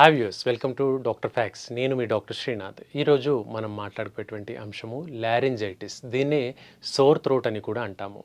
Have use welcome to Doctor Facts నేను మీ doctor Srinath ఈరోజు మనం మాట్లాడుకునేటువంటి అంశము లారింజైటిస్ దీన్నే సోర్ థ్రోట్ అని కూడా అంటాము.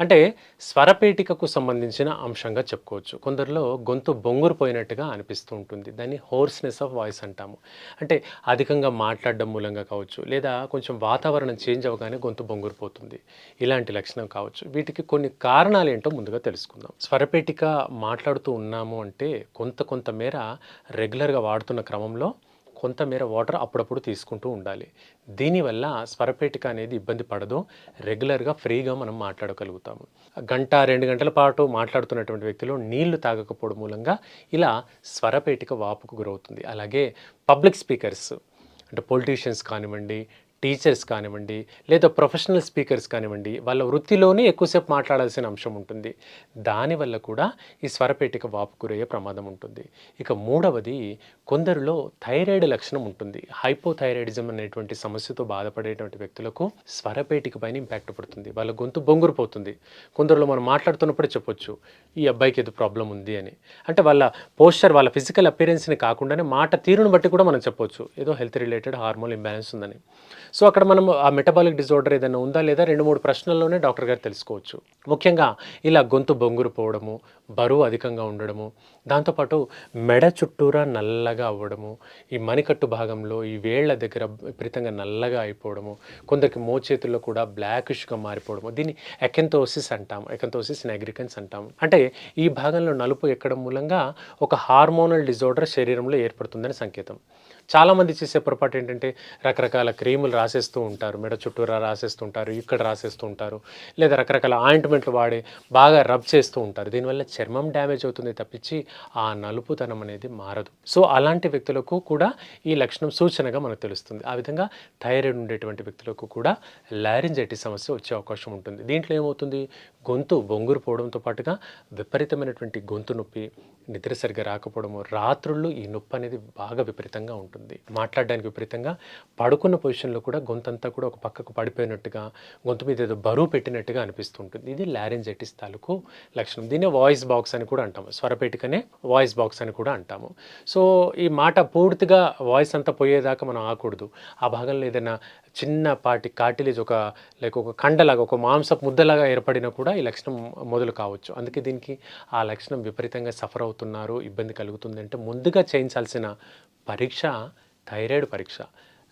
అంటే స్వరపేటికకు సంబంధించిన అంశంగా చెప్పుకోవచ్చు. కొందరిలో గొంతు బొంగురు పోయినట్టుగా అనిపిస్తూ ఉంటుంది. దాన్ని హోర్స్నెస్ ఆఫ్ వాయిస్ అంటాము. అంటే అధికంగా మాట్లాడడం మూలంగా కావచ్చు లేదా కొంచెం వాతావరణం చేంజ్ అవ్వగానే గొంతు బొంగురు పోతుంది ఇలాంటి లక్షణం కావచ్చు. వీటికి కొన్ని కారణాలు ఏంటో ముందుగా తెలుసుకుందాం. స్వరపేటిక మాట్లాడుతూ ఉన్నాము అంటే కొంత కొంత మేర రెగ్యులర్గా వాడుతున్న క్రమంలో కొంతమేర వాటర్ అప్పుడప్పుడు తీసుకుంటూ ఉండాలి. దీనివల్ల స్వరపేటిక అనేది ఇబ్బంది పడదు. రెగ్యులర్గా ఫ్రీగా మనం మాట్లాడగలుగుతాము. గంట రెండు గంటల పాటు మాట్లాడుతున్నటువంటి వ్యక్తులు నీళ్ళు తాగకపోవడం మూలంగా ఇలా స్వరపేటిక వాపుకు గురవుతుంది. అలాగే పబ్లిక్ స్పీకర్స్ అంటే పొలిటీషియన్స్ కానివ్వండి టీచర్స్ కానివ్వండి లేదా ప్రొఫెషనల్ స్పీకర్స్ కానివ్వండి వాళ్ళ వృత్తిలోనే ఎక్కువసేపు మాట్లాడాల్సిన అంశం ఉంటుంది. దానివల్ల కూడా ఈ స్వరపేటిక వాపు గురయ్యే ప్రమాదం ఉంటుంది. ఇక మూడవది కొందరిలో థైరాయిడ్ లక్షణం ఉంటుంది. హైపోథైరాయిడిజం అనేటువంటి సమస్యతో బాధపడేటువంటి వ్యక్తులకు స్వరపేటిక పైన ఇంపాక్ట్ పడుతుంది. వాళ్ళ గొంతు బొంగురుపోతుంది. కొందరిలో మనం మాట్లాడుతున్నప్పుడే చెప్పొచ్చు ఈ అబ్బాయికి ఏదో ప్రాబ్లం ఉంది అని. అంటే వాళ్ళ పోస్చర్ వాళ్ళ ఫిజికల్ అపీరెన్స్ని కాకుండానే మాట తీరును బట్టి కూడా మనం చెప్పొచ్చు ఏదో హెల్త్ రిలేటెడ్ హార్మోన్ ఇంబ్యాలెన్స్ ఉందని. సో అక్కడ మనం ఆ మెటబాలిక్ డిజార్డర్ ఏదైనా ఉందా లేదా రెండు మూడు ప్రశ్నల్లోనే డాక్టర్ గారు తెలుసుకోవచ్చు. ముఖ్యంగా ఇలా గొంతు బొంగురు పోవడము బరువు అధికంగా ఉండడము దాంతోపాటు మెడ చుట్టూరా నల్లగా అవ్వడము ఈ మణికట్టు భాగంలో ఈ వేళ్ళ దగ్గర విపరీతంగా నల్లగా అయిపోవడము కొందరికి మోచేతుల్లో కూడా బ్లాకిష్గా మారిపోవడము దీన్ని ఎకెంతోసిస్ అంటాం ఎకెంతోసిస్ నెగ్రికన్స్ అంటాం. అంటే ఈ భాగంలో నలుపు ఎక్కడం మూలంగా ఒక హార్మోనల్ డిజార్డర్ శరీరంలో ఏర్పడుతుందని సంకేతం. చాలామంది చేసే పొరపాటు ఏంటంటే రకరకాల క్రీములు రాసేస్తూ ఉంటారు మెడ చుట్టూరా రాసేస్తూ ఉంటారు ఇక్కడ రాసేస్తూ ఉంటారు లేదా రకరకాల ఆయింట్మెంట్లు వాడి బాగా రబ్ చేస్తూ ఉంటారు. దీనివల్ల చర్మం డ్యామేజ్ అవుతుంది తప్పించి ఆ నలుపుతనం అనేది మారదు. సో అలాంటి వ్యక్తులకు కూడా ఈ లక్షణం సూచనగా మనకు తెలుస్తుంది. ఆ విధంగా థైరాయిడ్ ఉండేటువంటి వ్యక్తులకు కూడా లారింజైటిస్ సమస్య వచ్చే అవకాశం ఉంటుంది. దీంట్లో ఏమవుతుంది? గొంతు బొంగురు పోవడంతో పాటుగా విపరీతమైనటువంటి గొంతు నొప్పి నిద్ర సరిగా రాకపోవడము రాత్రుళ్ళు ఈ నొప్పి అనేది బాగా విపరీతంగా ఉంటుంది. మాట్లాడడానికి విపరీతంగా పడుకున్న పొజిషన్లో కూడా గొంతంతా కూడా ఒక పక్కకు పడిపోయినట్టుగా గొంతు మీద ఏదో బరువు పెట్టినట్టుగా అనిపిస్తుంటుంది. ఇది లారెంజైటిస్ తాలూకు లక్షణం. దీన్నే వాయిస్ బాక్స్ అని కూడా అంటాము. స్వరపేటికనే వాయిస్ బాక్స్ అని కూడా అంటాము. సో ఈ మాట పూర్తిగా వాయిస్ అంతా పోయేదాకా మనం ఆకూడదు ఆ భాగంలో ఏదైనా చిన్నపాటి కాటిలేజ్ ఒక లైక్ ఒక కండలాగా ఒక మాంసపు ముద్దలాగా ఏర్పడినా కూడా ఈ లక్షణం మొదలు కావచ్చు. అందుకే దీనికి ఆ లక్షణం విపరీతంగా సఫర్ అవుతున్నారు ఇబ్బంది కలుగుతుంది అంటే ముందుగా చేయించాల్సిన పరీక్ష థైరాయిడ్ పరీక్ష.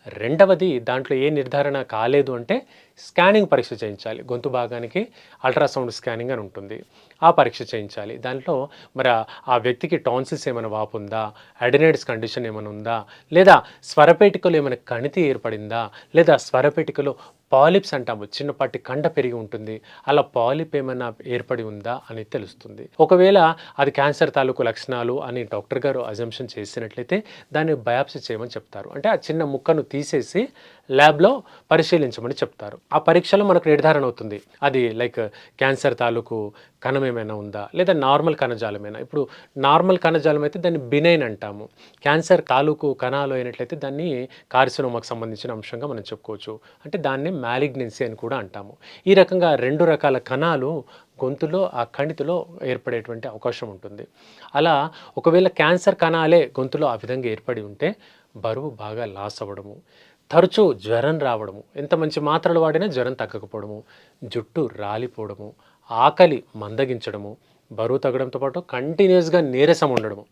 రెండవది దాంట్లో ఏ నిర్ధారణ కాలేదు అంటే స్కానింగ్ పరీక్ష చేయించాలి. గొంతు భాగానికి అల్ట్రాసౌండ్ స్కానింగ్ అని ఉంటుంది. ఆ పరీక్ష చేయించాలి. దాంట్లో మరి ఆ- వ్యక్తికి టాన్సిల్స్ ఏమైనా వాపు ఉందా? అడినైడ్స్ కండిషన్ ఏమైనా ఉందా? లేదా స్వరపేటికలో ఏమైనా కణితి ఏర్పడిందా? లేదా స్వరపేటికలో పాలిప్స్ అంటాము. చిన్నపాటి కండ పెరిగి ఉంటుంది. అలా పాలిప్ ఏమైనా ఏర్పడి ఉందా అని తెలుస్తుంది. ఒకవేళ అది క్యాన్సర్ తాలూకు లక్షణాలు అని డాక్టర్ గారు అజంప్షన్ చేసినట్లయితే దాన్ని బయాప్సీ చేయమని చెప్తారు. అంటే ఆ చిన్న ముక్కను తీసేసి ల్యాబ్లో పరిశీలించమని చెప్తారు. ఆ పరీక్షలో మనకు నిర్ధారణ అవుతుంది. అది లైక్ క్యాన్సర్ తాలూకు కణం ఏమైనా ఉందా? లేదా నార్మల్ కణజాలమేనా ఇప్పుడు నార్మల్ కణజాలం అయితే దాన్ని బినైన్ అంటాము. క్యాన్సర్ తాలూకు కణాలు అయినట్లయితే దాన్ని కార్సినోమాకు సంబంధించిన అంశంగా మనం చెప్పుకోవచ్చు. అంటే దాన్ని మ్యాలిగ్నెన్సీ అని కూడా అంటాము. ఈ రకంగా రెండు రకాల కణాలు గొంతులో ఆ కణితిలో ఏర్పడేటువంటి అవకాశం ఉంటుంది. అలా ఒకవేళ క్యాన్సర్ కణాలే గొంతులో ఆ విధంగా ఏర్పడి ఉంటే బరువు బాగా లాస్ అవ్వడము. తరచూ జ్వరం రావడము ఎంత మంచి మాత్రలు వాడినా జ్వరం తగ్గకపోవడము జుట్టు రాలిపోవడము ఆకలి మందగించడము బరువు తగ్గడంతో పాటు కంటిన్యూస్గా నీరసం ఉండడము.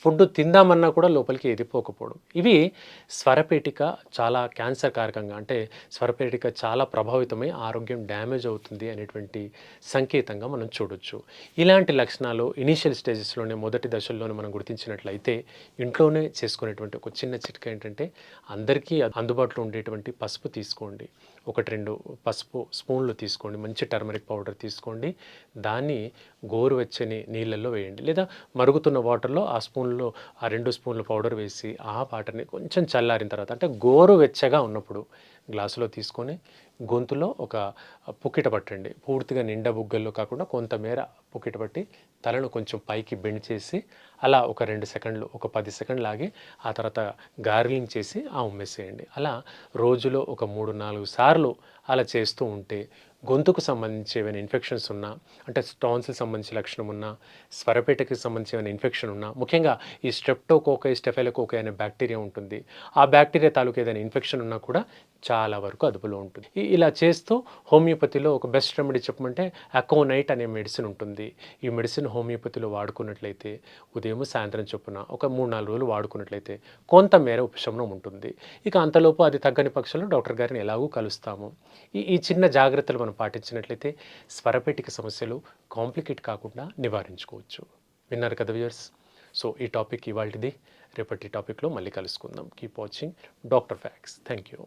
ఫుడ్ తిందామన్నా కూడా లోపలికి ఎదిపోకపోవడం. ఇవి స్వరపేటిక చాలా క్యాన్సర్ కారకంగా అంటే స్వరపేటిక చాలా ప్రభావితమై ఆరోగ్యం డ్యామేజ్ అవుతుంది అనేటువంటి సంకేతంగా మనం చూడొచ్చు. ఇలాంటి లక్షణాలు ఇనీషియల్ స్టేజెస్లోనే మొదటి దశల్లోనే మనం గుర్తించినట్లయితే ఇంట్లోనే చేసుకునేటువంటి ఒక చిన్న చిట్కా ఏంటంటే అందరికీ అందుబాటులో ఉండేటువంటి పసుపు తీసుకోండి. ఒకటి రెండు పసుపు స్పూన్లు తీసుకోండి. మంచి టర్మరిక్ పౌడర్ తీసుకోండి. దాన్ని గోరువెచ్చని నీళ్ళల్లో వేయండి. లేదా మరుగుతున్న వాటర్లో ఆ స్పూన్ స్పూన్లో ఆ రెండు స్పూన్ల పౌడర్ వేసి ఆ వాటర్ని కొంచెం చల్లారిన తర్వాత అంటే గోరు వెచ్చగా ఉన్నప్పుడు గ్లాసులో తీసుకొని గొంతులో ఒక పుక్కిట పట్టండి. పూర్తిగా నిండా బుగ్గల్లో కాకుండా కొంతమేర పుక్కిట పట్టి తలను కొంచెం పైకి బెండ్ చేసి అలా ఒక రెండు సెకండ్లు ఒక పది సెకండ్లు ఆగి ఆ తర్వాత గార్లింగ్ చేసి ఆ ఉమ్మేసేయండి. అలా రోజులో ఒక మూడు నాలుగు సార్లు అలా చేస్తూ ఉంటే గొంతుకు సంబంధించి ఏమైనా ఇన్ఫెక్షన్స్ ఉన్నా అంటే స్టాన్స్కి సంబంధించి లక్షణం ఉన్నా స్వరపేటకి సంబంధించి ఏమైనా ఇన్ఫెక్షన్ ఉన్నా ముఖ్యంగా ఈ స్ట్రెప్టోకోకై స్టెఫెలకోకై అనే బ్యాక్టీరియా ఉంటుంది. ఆ బ్యాక్టీరియా తాలూకు ఏదైనా ఇన్ఫెక్షన్ ఉన్నా కూడా చాలా వరకు అదుపులో ఉంటుంది. ఇలా చేస్తూ హోమియోపతిలో ఒక బెస్ట్ రెమెడీ చెప్పమంటే అకోనైట్ అనే మెడిసిన్ ఉంటుంది. ఈ మెడిసిన్ హోమియోపతిలో వాడుకున్నట్లయితే ఉదయం సాయంత్రం చొప్పున ఒక మూడు నాలుగు రోజులు వాడుకున్నట్లయితే కొంతమేర ఉపశమనం ఉంటుంది. ఇక అంతలోపు అది తగ్గని పక్షంలో డాక్టర్ గారిని ఎలాగూ కలుస్తాము. ఈ ఈ చిన్న జాగ్రత్తలు మనం పాటించినట్లయితే స్వరపేటిక సమస్యలు కాంప్లికేట్ కాకుండా నివారించుకోవచ్చు. విన్నారు కదా వ్యూయర్స్ సో ఈ టాపిక్ ఇవాళది రేపటి టాపిక్లో మళ్ళీ కలుసుకుందాం. Keep watching. Doctor Facts. Thank you